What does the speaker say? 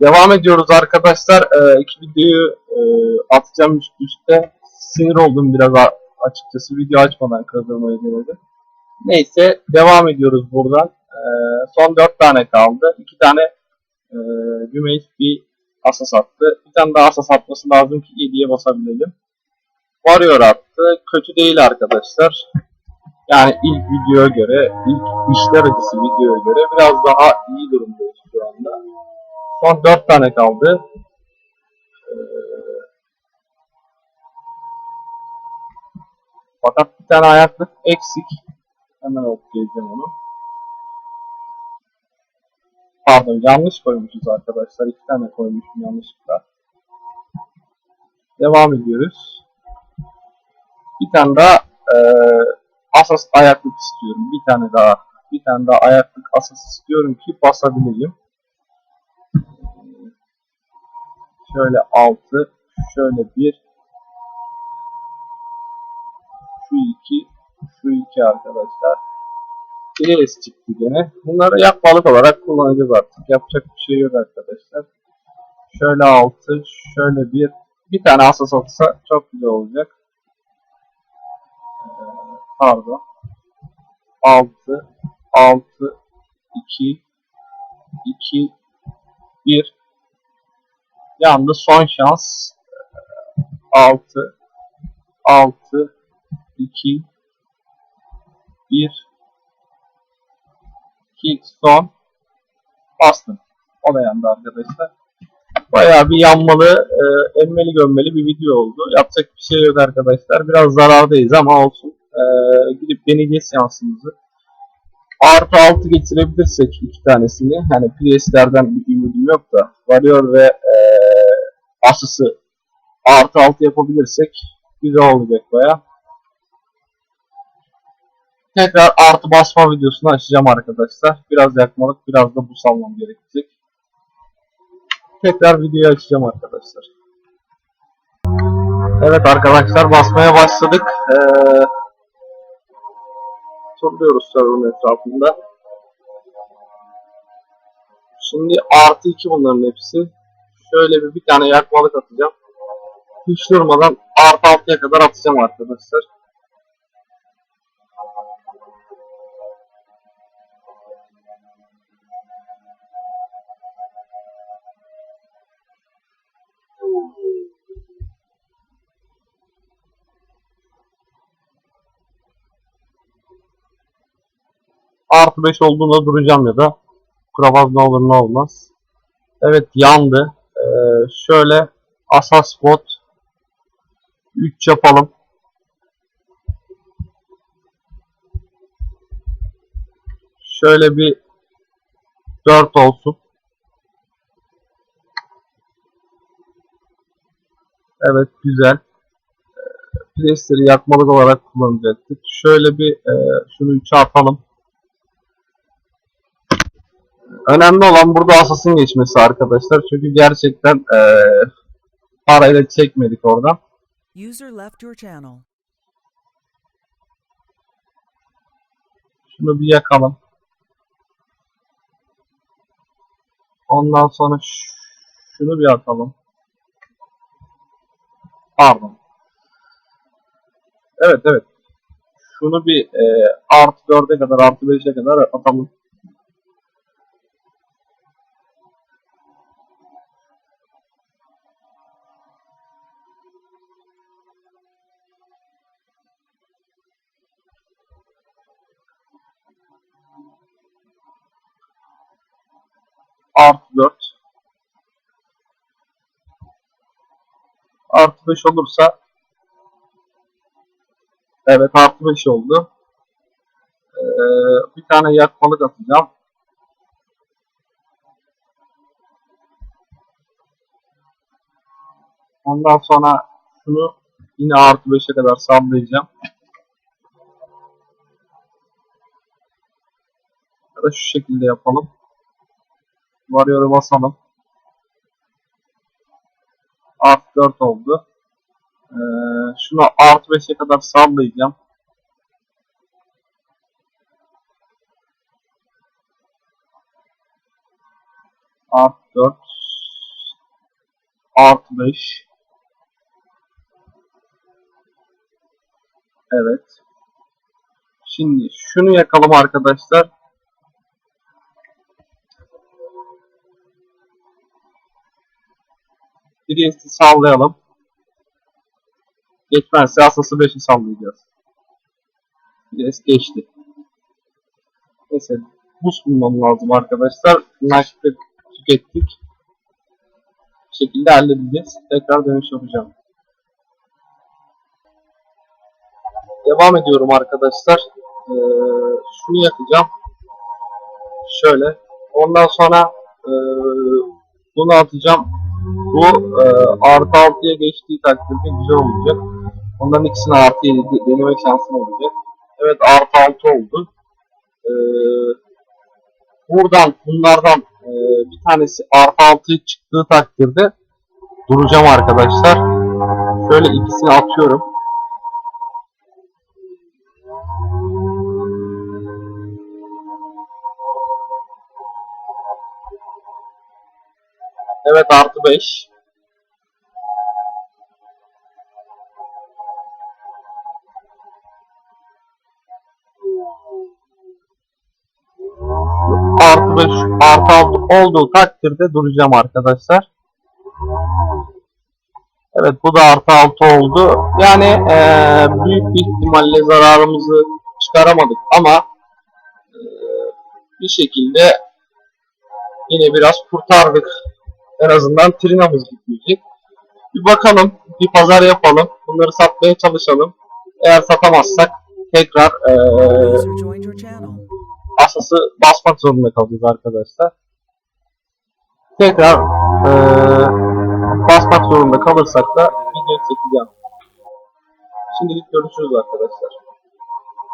Devam ediyoruz arkadaşlar. Ee, iki videoyu e, atacağım üst üste. Sinir oldum biraz açıkçası. Video açmadan kırdırmayı denedim. Neyse devam ediyoruz buradan. Ee, son dört tane kaldı. İki tane e, Gümeys bir asas attı. Bir tane daha asas atması lazım ki 7'ye basabilelim. Warrior attı. Kötü değil arkadaşlar. Yani ilk videoya göre, ilk işler acısı videoya göre biraz daha iyi durumdayız şu anda. Son 4 tane kaldı. Ee, fakat bir tane ayaklık eksik. Hemen okuyacağım onu. Pardon yanlış koymuşuz arkadaşlar. İki tane koymuşum yanlışlıkla. Devam ediyoruz. Bir tane daha eee asas ayaklık istiyorum. Bir tane daha. Bir tane daha ayaklık asas istiyorum ki basabileyim. Şöyle 6, şöyle 1, şu 2, şu 2 arkadaşlar. Prius çıktı gene. Bunları yakmalık olarak kullanacağız artık. Yapacak bir şey yok arkadaşlar. Şöyle 6, şöyle 1. Bir tane asas atsa çok güzel olacak. Ee, pardon. 6, 6, 2, 2, 1. Yalnız son şans 6 6 2 1 2 son bastım. O da yandı arkadaşlar. Bayağı bir yanmalı, e, emmeli gömmeli bir video oldu. Yapacak bir şey yok arkadaşlar. Biraz zarardayız ama olsun. E, gidip deneyeceğiz şansımızı. Artı 6 getirebilirsek iki tanesini. Hani Priestlerden bir ümidim yok da. Warrior ve Asus'ı artı 6 yapabilirsek güzel olacak baya. Tekrar artı basma videosunu açacağım arkadaşlar. Biraz yakmalık, biraz da bu salmam gerekecek. Tekrar videoyu açacağım arkadaşlar. Evet arkadaşlar basmaya başladık. Ee, turluyoruz server'ın etrafında. Şimdi artı 2 bunların hepsi. Şöyle bir, bir tane yakmalık atacağım. Hiç durmadan artı 6'ya kadar atacağım arkadaşlar. Artı 5 olduğunda duracağım ya da kuramaz ne olur ne olmaz. Evet yandı. Ee, şöyle asas bot 3 yapalım. Şöyle bir 4 olsun. Evet güzel. Place'leri yakmalık olarak kullanacaktık. Şöyle bir e, şunu 3'e atalım. Önemli olan burada asasın geçmesi arkadaşlar. Çünkü gerçekten e, parayla çekmedik oradan. User left your channel. Şunu bir yakalım. Ondan sonra şunu bir atalım. Pardon. Evet evet. Şunu bir e, artı 4'e kadar artı 5'e kadar atalım. Artı 4. Artı 5 olursa Evet artı 5 oldu. Ee, bir tane yakmalık atacağım. Ondan sonra şunu yine artı 5'e kadar sallayacağım. Ya da şu şekilde yapalım. Varıyor'u basalım. Artı 4 oldu. Ee, şunu artı 5'e kadar sallayacağım. Artı 4. Artı 5. Evet. Şimdi şunu yakalım arkadaşlar. Priest'i sallayalım. Geçmezse asası 5'i sallayacağız. Priest geçti. Neyse buz bulmam lazım arkadaşlar. Knight'ı tükettik. Bu şekilde halledeceğiz. Tekrar dönüş yapacağım. Devam ediyorum arkadaşlar. Ee, şunu yakacağım. Şöyle. Ondan sonra ee, bunu atacağım. Bu ee, artı 6'ya geçtiği takdirde güzel olacak. Onların ikisini artı 7 deneme şansım olacak. Evet artı 6 oldu. Ee, buradan bunlardan ee, bir tanesi artı 6 çıktığı takdirde duracağım arkadaşlar. Şöyle ikisini atıyorum. Evet artı 5. Artı 5 artı 6 olduğu takdirde duracağım arkadaşlar. Evet bu da artı 6 oldu. Yani eee, büyük bir ihtimalle zararımızı çıkaramadık ama eee, bir şekilde yine biraz kurtardık. En azından trinamız gitmeyecek. Bir bakalım, bir pazar yapalım. Bunları satmaya çalışalım. Eğer satamazsak tekrar channel. asası basmak zorunda kalacağız arkadaşlar. Tekrar eee, basmak zorunda kalırsak da video çekeceğim. Şimdilik görüşürüz arkadaşlar.